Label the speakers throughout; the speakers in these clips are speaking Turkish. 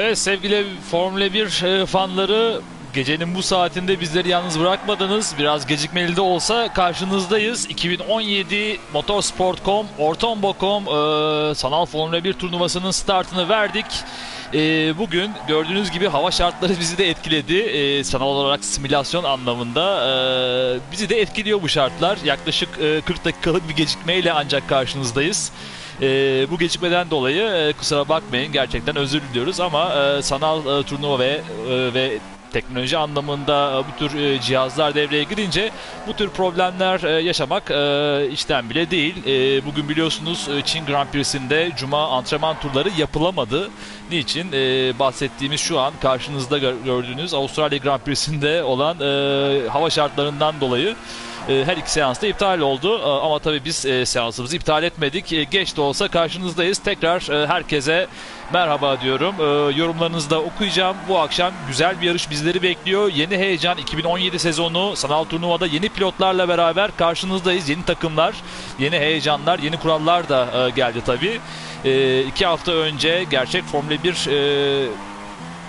Speaker 1: Evet sevgili Formula 1 e, fanları gecenin bu saatinde bizleri yalnız bırakmadınız. Biraz gecikmeli de olsa karşınızdayız. 2017 Motorsport.com, Ortombo.com e, sanal Formula 1 turnuvasının startını verdik. E, bugün gördüğünüz gibi hava şartları bizi de etkiledi. E, sanal olarak simülasyon anlamında e, bizi de etkiliyor bu şartlar. Yaklaşık e, 40 dakikalık bir gecikmeyle ancak karşınızdayız. E, bu gecikmeden dolayı e, kusura bakmayın gerçekten özür diliyoruz ama e, sanal e, turnuva ve e, ve teknoloji anlamında e, bu tür e, cihazlar devreye girince bu tür problemler e, yaşamak işten bile değil. Bugün biliyorsunuz Çin Grand Prix'sinde cuma antrenman turları yapılamadı. Niçin? Bahsettiğimiz şu an karşınızda gör- gördüğünüz Avustralya Grand Prix'sinde olan hava şartlarından dolayı her iki seans da iptal oldu. E, Ama tabii biz e, seansımızı iptal etmedik. E, Geç de olsa karşınızdayız. Tekrar e, herkese merhaba diyorum. E, Yorumlarınızı da okuyacağım. Bu akşam güzel bir yarış bizleri bekliyor. Yeni heyecan 2017 sezonu sanal turnuvada yeni pilotlarla beraber karşınızdayız. Yeni takımlar, yeni heyecanlar, yeni kurallar da e, geldi tabii. E, iki hafta önce gerçek Formula 1 e,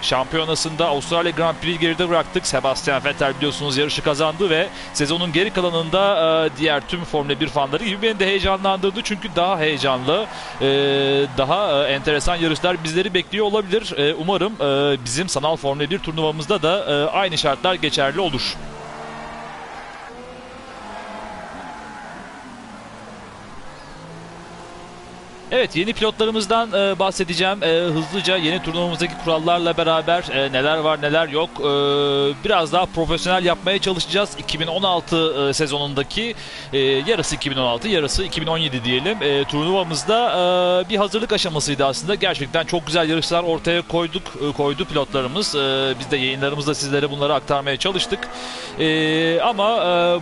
Speaker 1: şampiyonasında Avustralya Grand Prix'yi geride bıraktık. Sebastian Vettel biliyorsunuz yarışı kazandı ve sezonun geri kalanında e, diğer tüm Formula 1 fanları gibi beni de heyecanlandırdı. Çünkü daha heyecanlı, e, daha e, enteresan yarışlar bizleri bekliyor olabilir. E, umarım e, bizim sanal Formula 1 turnuvamızda da e, aynı şartlar geçerli olur. Evet yeni pilotlarımızdan e, bahsedeceğim. E, hızlıca yeni turnuvamızdaki kurallarla beraber e, neler var neler yok. E, biraz daha profesyonel yapmaya çalışacağız. 2016 e, sezonundaki e, yarısı 2016 yarısı 2017 diyelim. E, turnuvamızda e, bir hazırlık aşamasıydı aslında. Gerçekten çok güzel yarışlar ortaya koyduk e, koydu pilotlarımız. E, biz de yayınlarımızda sizlere bunları aktarmaya çalıştık. E, ama e,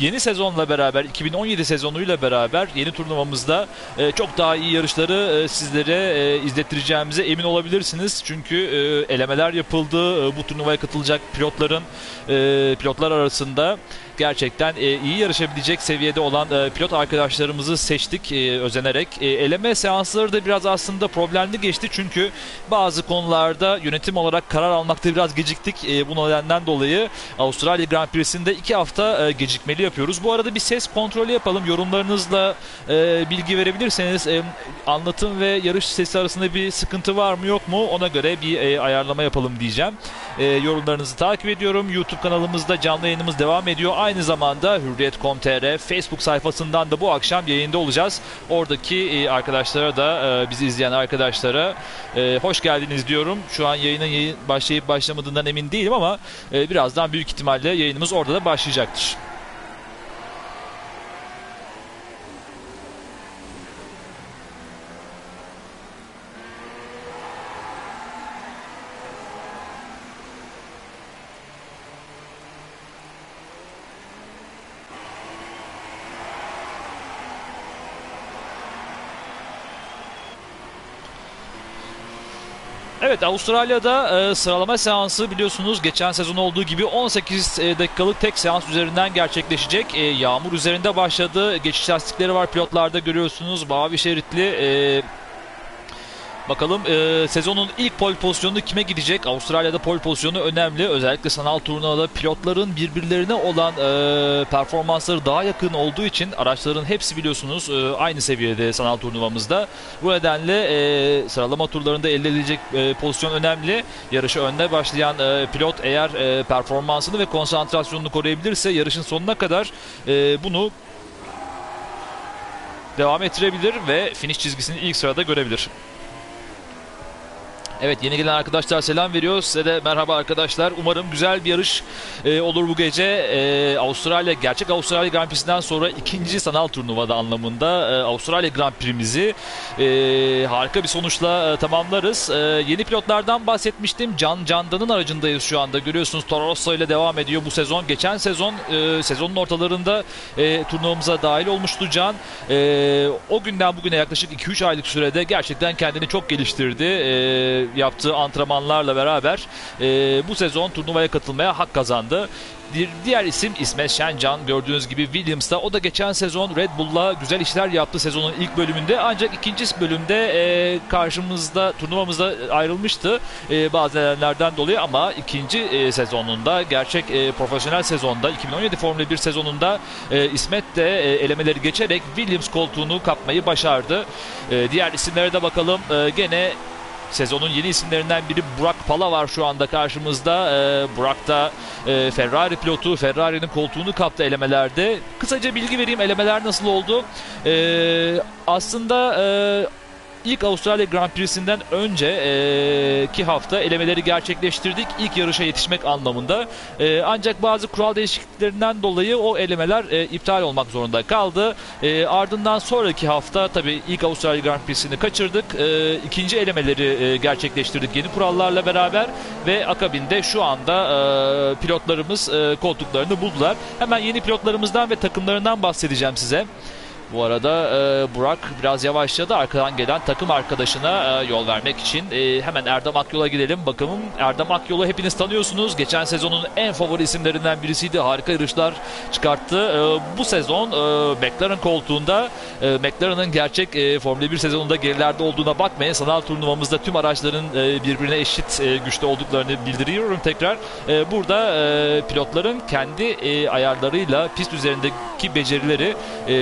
Speaker 1: yeni sezonla beraber 2017 sezonuyla beraber yeni turnuvamızda e, çok daha iyi yarışları e, sizlere e, izlettireceğimize emin olabilirsiniz. Çünkü e, elemeler yapıldı. E, bu turnuvaya katılacak pilotların e, pilotlar arasında gerçekten e, iyi yarışabilecek seviyede olan e, pilot arkadaşlarımızı seçtik e, özenerek. E, eleme seansları da biraz aslında problemli geçti çünkü bazı konularda yönetim olarak karar almakta biraz geciktik. E, bu nedenden dolayı Avustralya Grand Prix'sinde iki hafta e, gecikmeli yapıyoruz. Bu arada bir ses kontrolü yapalım. Yorumlarınızla e, bilgi verebilirseniz e, anlatım ve yarış sesi arasında bir sıkıntı var mı yok mu ona göre bir e, ayarlama yapalım diyeceğim. E, yorumlarınızı takip ediyorum. YouTube kanalımızda canlı yayınımız devam ediyor. Aynı zamanda Hürriyet.com.tr Facebook sayfasından da bu akşam yayında olacağız. Oradaki e, arkadaşlara da e, bizi izleyen arkadaşlara e, hoş geldiniz diyorum. Şu an yayının yayın başlayıp başlamadığından emin değilim ama birazdan büyük ihtimalle yayınımız orada da başlayacaktır. Evet Avustralya'da e, sıralama seansı biliyorsunuz geçen sezon olduğu gibi 18 e, dakikalık tek seans üzerinden gerçekleşecek. E, yağmur üzerinde başladı. Geçiş lastikleri var pilotlarda görüyorsunuz. Mavi şeritli e, Bakalım e, sezonun ilk pole pozisyonu kime gidecek? Avustralya'da pole pozisyonu önemli. Özellikle sanal turnuvada pilotların birbirlerine olan e, performansları daha yakın olduğu için araçların hepsi biliyorsunuz e, aynı seviyede sanal turnuvamızda. Bu nedenle e, sıralama turlarında elde edilecek e, pozisyon önemli. Yarışı önde başlayan e, pilot eğer e, performansını ve konsantrasyonunu koruyabilirse yarışın sonuna kadar e, bunu devam ettirebilir ve finish çizgisini ilk sırada görebilir. Evet yeni gelen arkadaşlar selam veriyor. Size de merhaba arkadaşlar. Umarım güzel bir yarış e, olur bu gece. E, Avustralya, gerçek Avustralya Grand Prix'sinden sonra ikinci sanal turnuvada anlamında e, Avustralya Grand Prix'mizi e, harika bir sonuçla e, tamamlarız. E, yeni pilotlardan bahsetmiştim. Can Candan'ın aracındayız şu anda. Görüyorsunuz Toro Rosso ile devam ediyor bu sezon. Geçen sezon e, sezonun ortalarında e, turnuvamıza dahil olmuştu Can. E, o günden bugüne yaklaşık 2-3 aylık sürede gerçekten kendini çok geliştirdi. E, yaptığı antrenmanlarla beraber e, bu sezon turnuvaya katılmaya hak kazandı. Bir diğer isim İsmet Şencan gördüğünüz gibi Williams'ta o da geçen sezon Red Bull'la güzel işler yaptı sezonun ilk bölümünde ancak ikinci bölümde e, karşımızda turnuvamızda ayrılmıştı e, bazı nedenlerden dolayı ama ikinci e, sezonunda gerçek e, profesyonel sezonda 2017 Formula 1 sezonunda e, İsmet de e, elemeleri geçerek Williams koltuğunu kapmayı başardı. E, diğer isimlere de bakalım. E, gene Sezonun yeni isimlerinden biri Burak Pala var şu anda karşımızda. Ee, Burak da e, Ferrari pilotu. Ferrari'nin koltuğunu kaptı elemelerde. Kısaca bilgi vereyim elemeler nasıl oldu. Ee, aslında e, ilk Avustralya Grand Prix'sinden önceki hafta elemeleri gerçekleştirdik. İlk yarışa yetişmek anlamında. E, ancak bazı kural değişikliklerinden dolayı o elemeler e, iptal olmak zorunda kaldı. E, ardından sonraki hafta tabii ilk Avustralya Grand Prix'sini kaçırdık. E, ikinci elemeleri e, gerçekleştirdik yeni kurallarla beraber ve akabinde şu anda e, pilotlarımız e, koltuklarını buldular. Hemen yeni pilotlarımızdan ve takımlarından bahsedeceğim size. Bu arada e, Burak biraz yavaşladı. Arkadan gelen takım arkadaşına e, yol vermek için. E, hemen Erdem Akyol'a gidelim. Bakalım Erdem Akyol'u hepiniz tanıyorsunuz. Geçen sezonun en favori isimlerinden birisiydi. Harika yarışlar çıkarttı. E, bu sezon e, McLaren koltuğunda e, McLaren'ın gerçek e, Formula 1 sezonunda gerilerde olduğuna bakmayın. Sanal turnuvamızda tüm araçların e, birbirine eşit e, güçte olduklarını bildiriyorum tekrar. E, burada e, pilotların kendi e, ayarlarıyla pist üzerindeki becerileri e,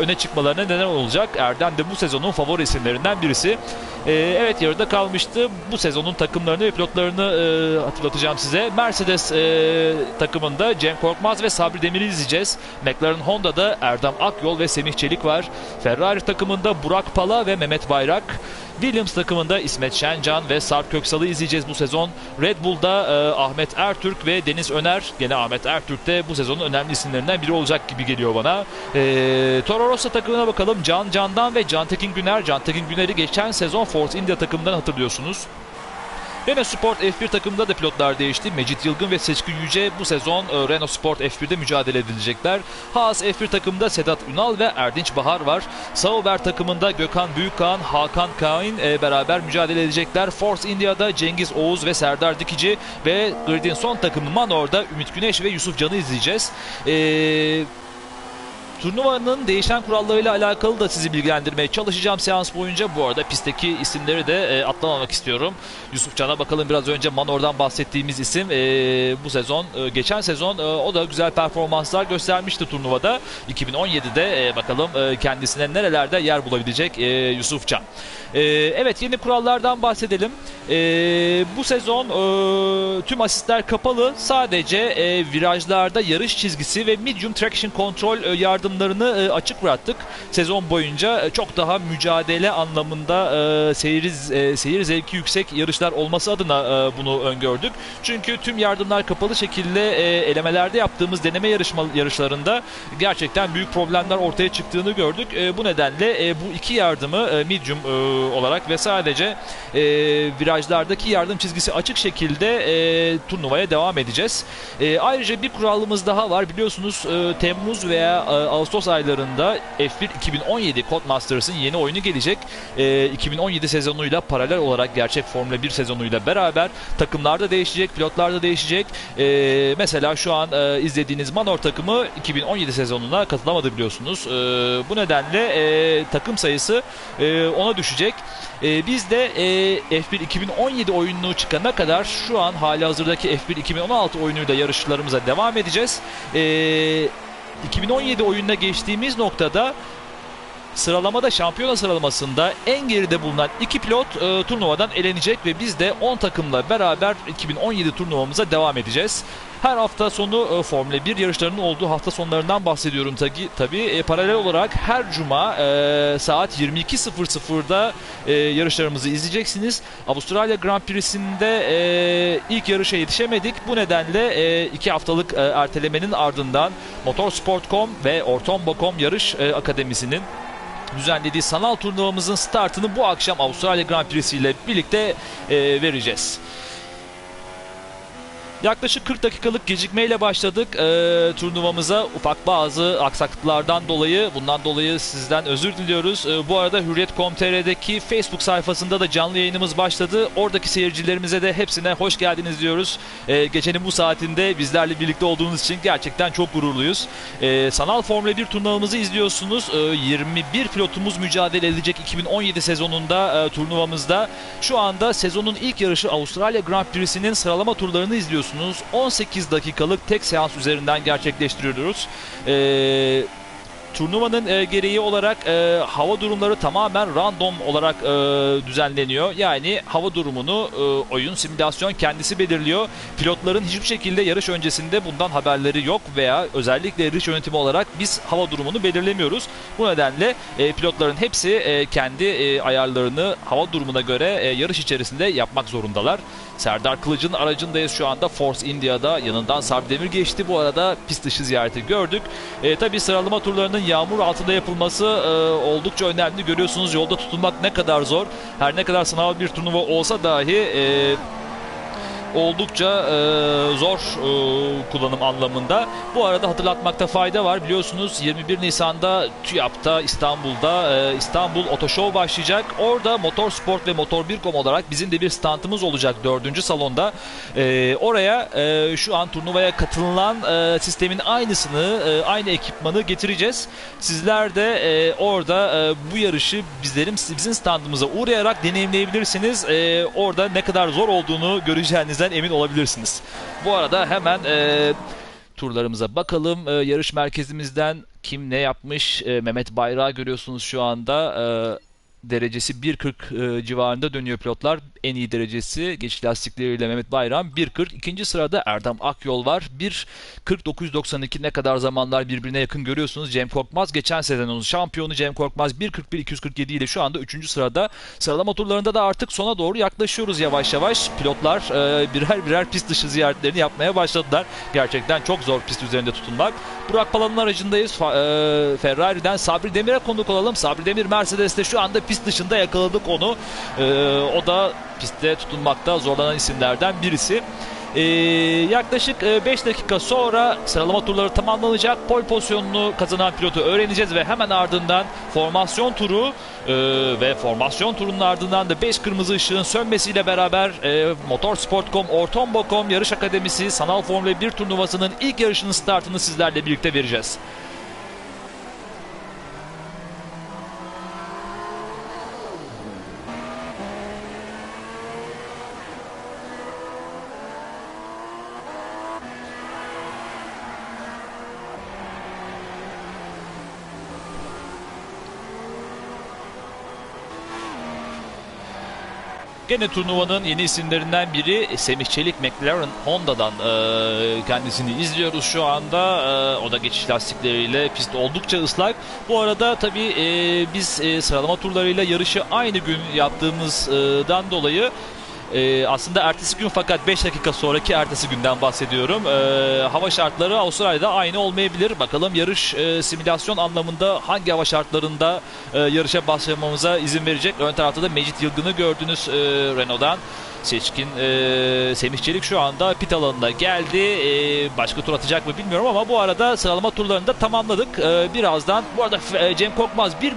Speaker 1: öne çıkmalarına neden olacak. Erdem de bu sezonun favori isimlerinden birisi. Ee, evet yarıda kalmıştı. Bu sezonun takımlarını ve pilotlarını e, hatırlatacağım size. Mercedes e, takımında Cem Korkmaz ve Sabri Demir'i izleyeceğiz. McLaren Honda'da Erdem Akyol ve Semih Çelik var. Ferrari takımında Burak Pala ve Mehmet Bayrak. Williams takımında İsmet Şencan ve Sarp Köksal'ı izleyeceğiz bu sezon. Red Bull'da e, Ahmet Ertürk ve Deniz Öner. Gene Ahmet Ertürk de bu sezonun önemli isimlerinden biri olacak gibi geliyor bana. E, Toro Rosso takımına bakalım. Can Can'dan ve Can Tekin Güner. Can Tekin Güner'i geçen sezon Force India takımından hatırlıyorsunuz. Renault Sport F1 takımında da pilotlar değişti. Mecit Yılgın ve Seçkin Yüce bu sezon e, Renault Sport F1'de mücadele edilecekler. Haas F1 takımında Sedat Ünal ve Erdinç Bahar var. Sauber takımında Gökhan Büyükkan, Hakan Kain e, beraber mücadele edecekler. Force India'da Cengiz Oğuz ve Serdar Dikici ve Grid'in son takımı Manor'da Ümit Güneş ve Yusuf Can'ı izleyeceğiz. Eee Turnuvanın değişen kurallarıyla alakalı da sizi bilgilendirmeye çalışacağım seans boyunca. Bu arada pistteki isimleri de e, atlamamak istiyorum. Yusuf Can'a bakalım biraz önce Manor'dan bahsettiğimiz isim. E, bu sezon, e, geçen sezon e, o da güzel performanslar göstermişti turnuvada. 2017'de e, bakalım e, kendisine nerelerde yer bulabilecek e, Yusuf Can. E, evet yeni kurallardan bahsedelim. E, bu sezon e, tüm asistler kapalı. Sadece e, virajlarda yarış çizgisi ve medium traction control e, yardımlarını e, açık bıraktık. Sezon boyunca e, çok daha mücadele anlamında e, seyir, seyir zevki yüksek yarışlar olması adına bunu öngördük. Çünkü tüm yardımlar kapalı şekilde elemelerde yaptığımız deneme yarışma yarışlarında gerçekten büyük problemler ortaya çıktığını gördük. Bu nedenle bu iki yardımı medium olarak ve sadece virajlardaki yardım çizgisi açık şekilde turnuvaya devam edeceğiz. Ayrıca bir kuralımız daha var. Biliyorsunuz Temmuz veya Ağustos aylarında F1 2017 Codemasters'ın yeni oyunu gelecek. E, 2017 sezonuyla paralel olarak gerçek Formula 1 sezonuyla beraber takımlar da değişecek, pilotlar da değişecek. E, mesela şu an e, izlediğiniz Manor takımı 2017 sezonuna katılamadı biliyorsunuz. E, bu nedenle e, takım sayısı e, ona düşecek. E, biz de e, F1 2017 oyununu çıkana kadar şu an hali hazırdaki F1 2016 oyunuyla yarışlarımıza devam edeceğiz. E, 2017 oyununa geçtiğimiz noktada sıralamada şampiyona sıralamasında en geride bulunan iki pilot e, turnuvadan elenecek ve biz de 10 takımla beraber 2017 turnuvamıza devam edeceğiz. Her hafta sonu e, Formula 1 yarışlarının olduğu hafta sonlarından bahsediyorum tabi. Tabi e, paralel olarak her cuma e, saat 22.00'da e, yarışlarımızı izleyeceksiniz. Avustralya Grand Prix'sinde e, ilk yarışa yetişemedik. Bu nedenle e, iki haftalık e, ertelemenin ardından Motorsport.com ve Ortombo.com yarış e, akademisinin düzenlediği sanal turnuvamızın startını bu akşam Avustralya Grand Prix'si ile birlikte e, vereceğiz. Yaklaşık 40 dakikalık gecikmeyle başladık e, turnuvamıza. Ufak bazı aksaklıklardan dolayı, bundan dolayı sizden özür diliyoruz. E, bu arada Hürriyet.com.tr'deki Facebook sayfasında da canlı yayınımız başladı. Oradaki seyircilerimize de hepsine hoş geldiniz diyoruz. E, gecenin bu saatinde bizlerle birlikte olduğunuz için gerçekten çok gururluyuz. E, sanal Formula 1 turnuvamızı izliyorsunuz. E, 21 pilotumuz mücadele edecek 2017 sezonunda e, turnuvamızda. Şu anda sezonun ilk yarışı Avustralya Grand Prix'sinin sıralama turlarını izliyorsunuz. 18 dakikalık tek seans üzerinden gerçekleştiriyoruz. Ee, turnuvanın e, gereği olarak e, hava durumları tamamen random olarak e, düzenleniyor. Yani hava durumunu e, oyun simülasyon kendisi belirliyor. Pilotların hiçbir şekilde yarış öncesinde bundan haberleri yok veya özellikle yarış yönetimi olarak biz hava durumunu belirlemiyoruz. Bu nedenle e, pilotların hepsi e, kendi e, ayarlarını hava durumuna göre e, yarış içerisinde yapmak zorundalar. Serdar Kılıç'ın aracındayız şu anda Force India'da. Yanından Sarp Demir geçti. Bu arada pist dışı ziyareti gördük. E, tabii sıralama turlarının yağmur altında yapılması e, oldukça önemli. Görüyorsunuz yolda tutunmak ne kadar zor. Her ne kadar sanal bir turnuva olsa dahi e, oldukça e, zor e, kullanım anlamında. Bu arada hatırlatmakta fayda var. Biliyorsunuz 21 Nisan'da TÜYAP'ta İstanbul'da e, İstanbul Oto Show başlayacak. Orada Motorsport ve Motor 1.com olarak bizim de bir standımız olacak 4. salonda. E, oraya e, şu an turnuvaya katılılan e, sistemin aynısını, e, aynı ekipmanı getireceğiz. Sizler de e, orada e, bu yarışı bizlerin bizim standımıza uğrayarak deneyimleyebilirsiniz. E, orada ne kadar zor olduğunu göreceğinizden emin olabilirsiniz. Bu arada hemen e, turlarımıza bakalım. E, yarış merkezimizden kim ne yapmış? E, Mehmet Bayrağı görüyorsunuz şu anda. E, derecesi 1.40 e, civarında dönüyor pilotlar. En iyi derecesi geçiş lastikleriyle Mehmet Bayram 1.40. İkinci sırada Erdem Akyol var. 1.49.92 ne kadar zamanlar birbirine yakın görüyorsunuz. Cem Korkmaz geçen sezonun şampiyonu Cem Korkmaz 1.41.247 ile şu anda 3. sırada. Sıralama turlarında da artık sona doğru yaklaşıyoruz yavaş yavaş. Pilotlar e, birer birer pist dışı ziyaretlerini yapmaya başladılar. Gerçekten çok zor pist üzerinde tutunmak. Burak Pala'nın aracındayız. E, Ferrari'den Sabri Demir'e konuk olalım. Sabri Demir Mercedes'te şu anda pist dışında yakaladık onu. E, o da pistte tutunmakta zorlanan isimlerden birisi. Ee, yaklaşık 5 dakika sonra sıralama turları tamamlanacak. Pol pozisyonunu kazanan pilotu öğreneceğiz ve hemen ardından formasyon turu e, ve formasyon turunun ardından da 5 kırmızı ışığın sönmesiyle beraber e, Motorsport.com, Ortombo.com Yarış Akademisi Sanal Formula 1 turnuvasının ilk yarışının startını sizlerle birlikte vereceğiz. Gene turnuvanın yeni isimlerinden biri Semih Çelik McLaren Honda'dan e, kendisini izliyoruz şu anda. E, o da geçiş lastikleriyle pist oldukça ıslak. Bu arada tabii e, biz e, sıralama turlarıyla yarışı aynı gün yaptığımızdan dolayı ee, aslında ertesi gün fakat 5 dakika sonraki ertesi günden bahsediyorum. Ee, hava şartları Avustralya'da aynı olmayabilir. Bakalım yarış e, simülasyon anlamında hangi hava şartlarında e, yarışa başlamamıza izin verecek. Ön tarafta da Mecit Yılgın'ı gördünüz e, Renault'dan. Seçkin e, Semih Çelik şu anda pit alanına geldi. E, başka tur atacak mı bilmiyorum ama bu arada sıralama turlarını da tamamladık. E, birazdan bu arada e, Cem Korkmaz bir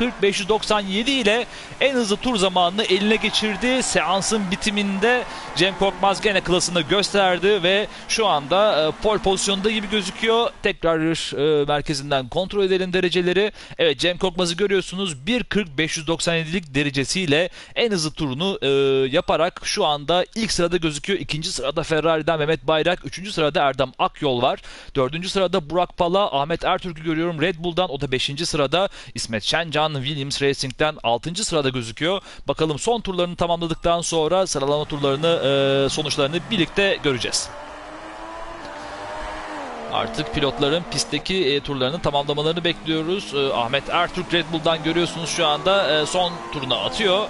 Speaker 1: 40-597 ile en hızlı tur zamanını eline geçirdi. Seansın bitiminde Cem Korkmaz gene klasını gösterdi ve şu anda e, pol pozisyonunda gibi gözüküyor. Tekrar e, merkezinden kontrol edelim dereceleri. Evet Cem Korkmaz'ı görüyorsunuz 1.40-597'lik derecesiyle en hızlı turunu e, yaparak şu anda ilk sırada gözüküyor. İkinci sırada Ferrari'den Mehmet Bayrak. Üçüncü sırada Erdem Akyol var. Dördüncü sırada Burak Pala, Ahmet Ertürk'ü görüyorum Red Bull'dan. O da beşinci sırada İsmet Şencan Williams Racing'den 6. sırada gözüküyor. Bakalım son turlarını tamamladıktan sonra sıralama turlarını e, sonuçlarını birlikte göreceğiz. Artık pilotların pistteki e, turlarını tamamlamalarını bekliyoruz. E, Ahmet Ertürk Red Bull'dan görüyorsunuz şu anda e, son turuna atıyor.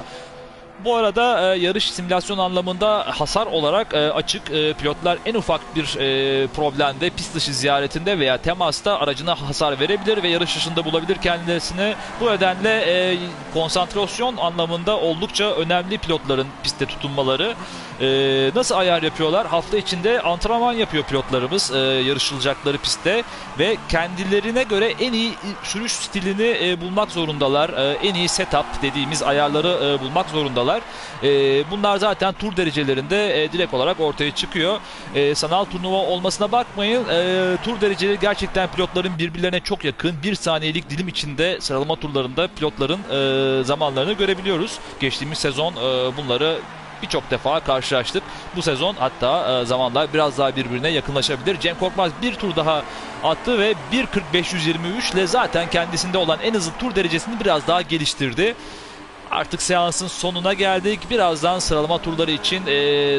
Speaker 1: Bu arada e, yarış simülasyon anlamında hasar olarak e, açık. E, pilotlar en ufak bir e, problemde pist dışı ziyaretinde veya temasta aracına hasar verebilir ve yarış dışında bulabilir kendisini. Bu nedenle e, konsantrasyon anlamında oldukça önemli pilotların pistte tutunmaları. E, nasıl ayar yapıyorlar? Hafta içinde antrenman yapıyor pilotlarımız e, yarışılacakları pistte ve kendilerine göre en iyi sürüş stilini e, bulmak zorundalar. E, en iyi setup dediğimiz ayarları e, bulmak zorundalar. E, bunlar zaten tur derecelerinde e, direkt olarak ortaya çıkıyor. E, sanal turnuva olmasına bakmayın. E, tur dereceleri gerçekten pilotların birbirlerine çok yakın. Bir saniyelik dilim içinde sıralama turlarında pilotların e, zamanlarını görebiliyoruz. Geçtiğimiz sezon e, bunları birçok defa karşılaştık. Bu sezon hatta e, zamanlar biraz daha birbirine yakınlaşabilir. Cem Korkmaz bir tur daha attı ve 1.45-123 ile zaten kendisinde olan en hızlı tur derecesini biraz daha geliştirdi. Artık seansın sonuna geldik. Birazdan sıralama turları için e,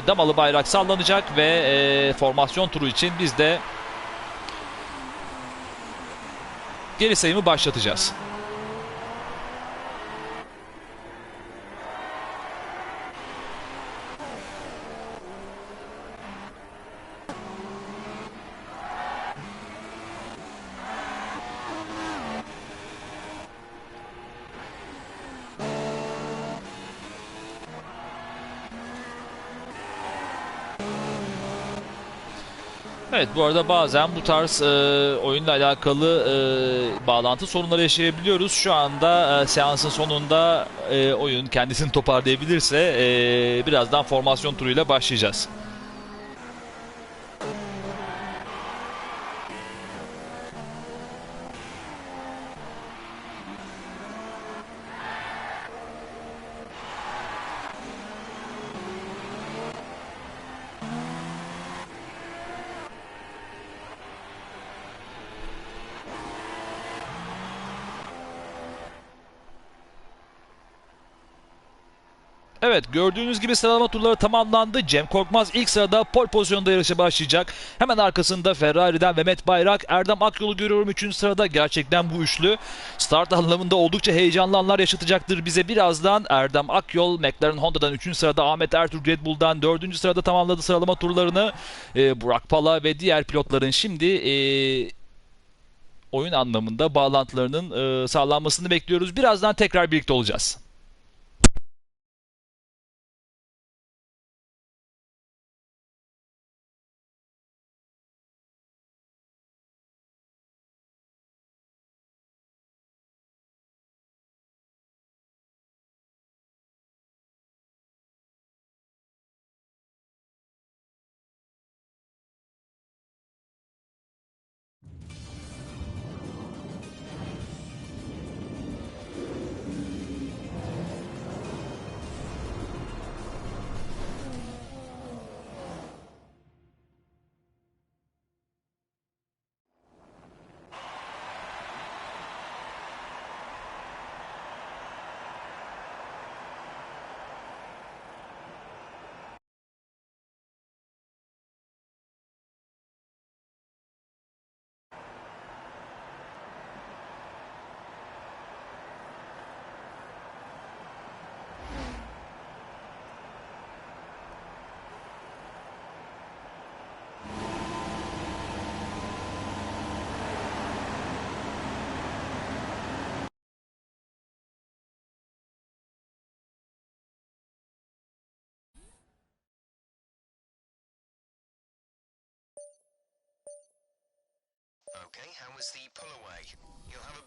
Speaker 1: damalı bayrak sallanacak ve e, formasyon turu için biz de geri sayımı başlatacağız. Evet bu arada bazen bu tarz e, oyunla alakalı e, bağlantı sorunları yaşayabiliyoruz. Şu anda e, seansın sonunda e, oyun kendisini toparlayabilirse e, birazdan formasyon turuyla başlayacağız. Evet gördüğünüz gibi sıralama turları tamamlandı. Cem Korkmaz ilk sırada pol pozisyonda yarışa başlayacak. Hemen arkasında Ferrari'den Mehmet Bayrak, Erdem Akyol'u görüyorum 3. sırada. Gerçekten bu üçlü start anlamında oldukça heyecanlı anlar yaşatacaktır bize. Birazdan Erdem Akyol, McLaren Honda'dan 3. sırada, Ahmet Ertuğrul Red Bull'dan 4. sırada tamamladı sıralama turlarını. Ee, Burak Pala ve diğer pilotların şimdi... Ee, oyun anlamında bağlantılarının e, sağlanmasını bekliyoruz. Birazdan tekrar birlikte olacağız.
Speaker 2: Okay, how was the pull away? You'll have a